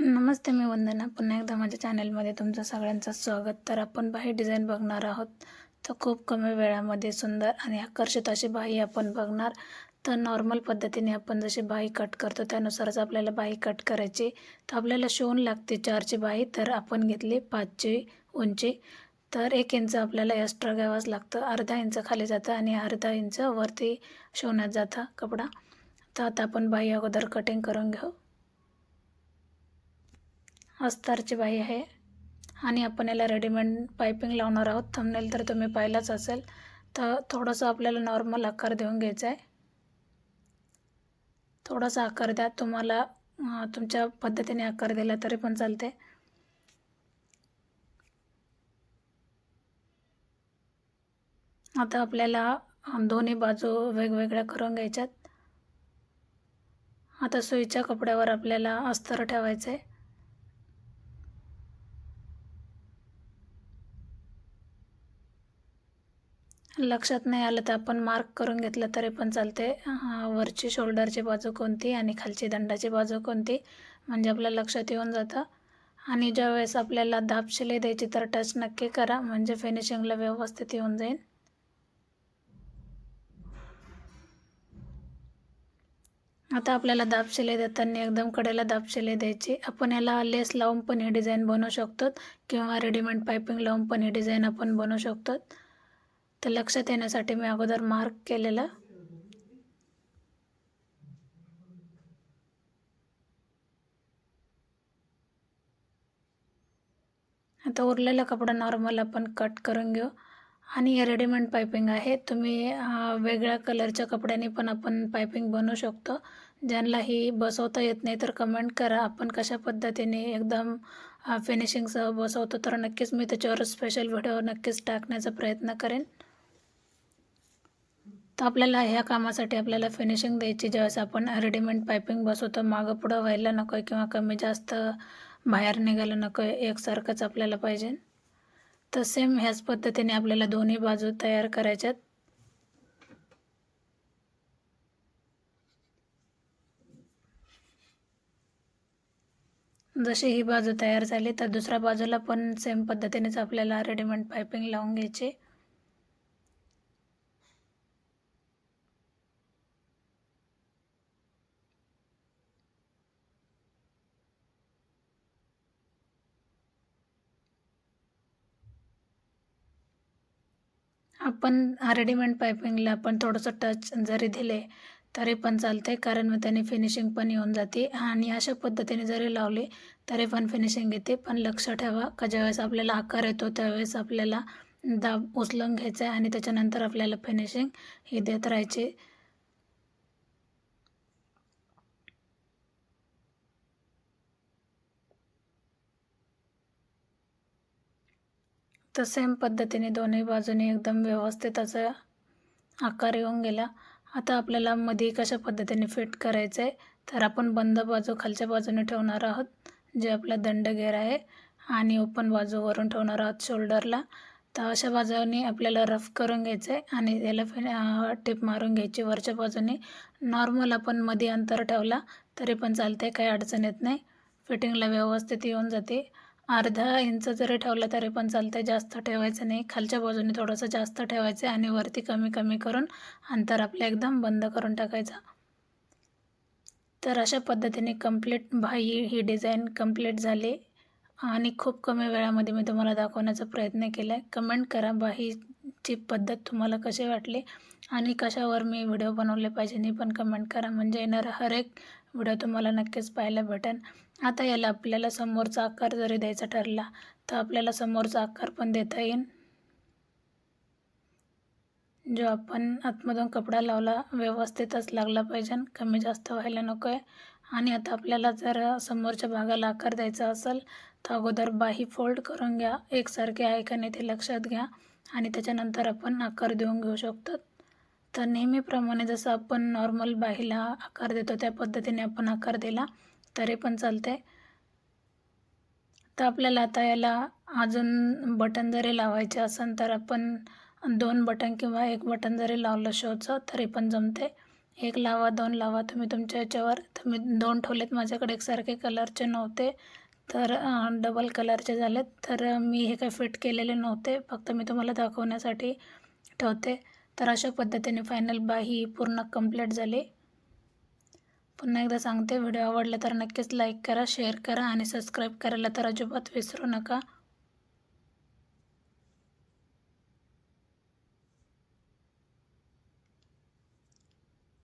नमस्ते मी वंदना. पुन्हा एकदा माझ्या चॅनलमध्ये तुमचं सगळ्यांचं स्वागत. तर आपण बाही डिझाईन बघणार आहोत. तर खूप कमी वेळामध्ये सुंदर आणि आकर्षित अशी बाही आपण बघणार. तर नॉर्मल पद्धतीने आपण जशी बाही कट करतो त्यानुसारच आपल्याला बाही कट करायची. तर आपल्याला शिवून लागते चारची बाही तर आपण घेतली पाचची उंची. तर एक इंच आपल्याला एक्स्ट्रा घ्यावाच लागतं. अर्धा इंच खाली जातं आणि अर्धा इंच वरती शिवण्यात जातं कपडा. तर आता आपण बाही अगोदर कटिंग करून घेऊ. अस्तरची बाई आहे. आणि आपण याला रेडीमेड पायपिंग लावणार आहोत. थंबनेल तर तुम्ही पाहिलाच असेल. तर थोडंसं आपल्याला नॉर्मल आकार देऊन घ्यायचा आहे. थोडासा आकार द्या. तुम्हाला तुमच्या पद्धतीने आकार दिला तरी पण चालते आता आपल्याला दोन्ही बाजू वेगवेगळ्या करून घ्यायच्यात. आता सुईच्या कपड्यावर आपल्याला अस्तर ठेवायचं आहे लक्षात नाही आलं तर आपण मार्क करून घेतलं तरी पण चालते वरची शोल्डरची बाजू कोणती आणि खालची दंडाची बाजू कोणती? म्हणजे आपल्या लक्षात येऊन जातं. आणि ज्यावेळेस आपल्याला दाब शिलाई द्यायची तर टच नक्की करा म्हणजे फिनिशिंगला व्यवस्थित येऊन जाईल. आता आपल्याला दाब शिलाई देताना एकदम कडेला दाब शिलाई द्यायची. आपण याला लेस लावून पण ही डिझाईन बनवू शकतो किंवा रेडीमेड पायपिंग लावून पण ही डिझाईन आपण बनवू शकतो तर लक्षात येण्यासाठी मी अगोदर मार्क केलेलं. आता उरलेला कपडा नॉर्मल आपण कट करून घेऊ. आणि हे रेडीमेड पायपिंग आहे. तुम्ही वेगळ्या कलरच्या कपड्याने पण आपण पायपिंग बनवू शकतो. ज्यांना ही बसवता येत नाही तर कमेंट करा. आपण कशा पद्धतीने एकदम फिनिशिंगसह बसवतो तर नक्कीच मी त्याच्यावर स्पेशल व्हिडिओ नक्कीच टाकण्याचा प्रयत्न करेन. तर आपल्याला ह्या कामासाठी आपल्याला फिनिशिंग द्यायची. ज्यावेळेस आपण रेडीमेड पायपिंग बसवतो मागं पुढं व्हायला नको आहे किंवा कमी जास्त बाहेर निघायला नको आहे एकसारखंच आपल्याला पाहिजे. तर सेम ह्याच पद्धतीने आपल्याला दोन्ही बाजू तयार करायच्यात. जशी ही बाजू तयार झाली तर दुसऱ्या बाजूला पण सेम पद्धतीनेच आपल्याला रेडीमेड पायपिंग लावून घ्यायची. आपण रेडीमेड पायपिंगला आपण थोडंसं टच जरी दिले तरी पण चालते कारण मग त्याने फिनिशिंग पण येऊन जाते. आणि अशा पद्धतीने जरी लावले तरी पण फिनिशिंग येते. पण लक्ष ठेवा का ज्यावेळेस आपल्याला आकार येतो त्यावेळेस आपल्याला दाब उचलून घ्यायचा आहे आणि त्याच्यानंतर आपल्याला फिनिशिंग ही देत राहायची. तर सेम पद्धतीने दोन्ही बाजूने एकदम व्यवस्थित असा आकार येऊन गेला. आता आपल्याला मध्ये कशा पद्धतीने फिट करायचं आहे तर आपण बंद बाजू खालच्या बाजूने ठेवणार आहोत जे आपला दंडगेर आहे आणि ओपन बाजू वरून ठेवणार आहोत शोल्डरला तर अशा बाजूने आपल्याला रफ करून घ्यायचं आहे आणि याला फिन टिप मारून घ्यायची. वरच्या बाजूने नॉर्मल आपण मध्ये अंतर ठेवला तरी पण चालते काही अडचण येत नाही. फिटिंगला व्यवस्थित येऊन जाते. अर्धा इंच जरी ठेवलं तरी पण चालतं जास्त ठेवायचं नाही. खालच्या बाजूने थोडंसं जास्त ठेवायचं आणि वरती कमी कमी करून अंतर आपलं एकदम बंद करून टाकायचं. तर अशा पद्धतीने कंप्लीट बाई ही डिझाईन कंप्लीट झाली आणि खूप कमी वेळामध्ये मी तुम्हाला दाखवण्याचा प्रयत्न केला आहे कमेंट करा बाहीची पद्धत तुम्हाला कशी वाटली आणि कशावर मी व्हिडिओ बनवले पाहिजे हे पण कमेंट करा. म्हणजे येणारा हर एक व्हिडिओ तुम्हाला नक्कीच पाहायला भेटेल आता याला आपल्याला समोरचा आकार जरी द्यायचा ठरला तर आपल्याला समोरचा आकार पण देता येईल जो आपण आतमधून कपडा लावला व्यवस्थितच लागला पाहिजे. कमी जास्त व्हायला नको आहे आणि आता आपल्याला जर समोरच्या भागाला आकार द्यायचा असेल तर अगोदर बाही फोल्ड करून घ्या. एकसारखे आहे का नाही ते लक्षात घ्या. आणि त्याच्यानंतर आपण आकार देऊन घेऊ शकतो. तर नेहमीप्रमाणे जसं आपण नॉर्मल बाहीला आकार देतो त्या पद्धतीने आपण आकार दिला तरी पण चालते तर आपल्याला आता याला अजून बटन जरी लावायचे असेल तर आपण दोन बटन किंवा एक बटन जरी लावलं शोचं तरी पण जमते एक लावा दोन लावा तुम्ही तुमच्या याच्यावर तुम्ही दोन ठेवलेत माझ्याकडे एकसारखे कलरचे नव्हते तर डबल कलरचे झालेत तर मी हे काही फिट केलेले नव्हते फक्त मी तुम्हाला दाखवण्यासाठी ठेवते. तर अशा पद्धतीने फायनल बाही पूर्ण कंप्लीट झाली. पुन्हा एकदा सांगते व्हिडिओ आवडला तर नक्कीच लाईक करा शेअर करा आणि सबस्क्राईब करायला तर अजिबात विसरू नका.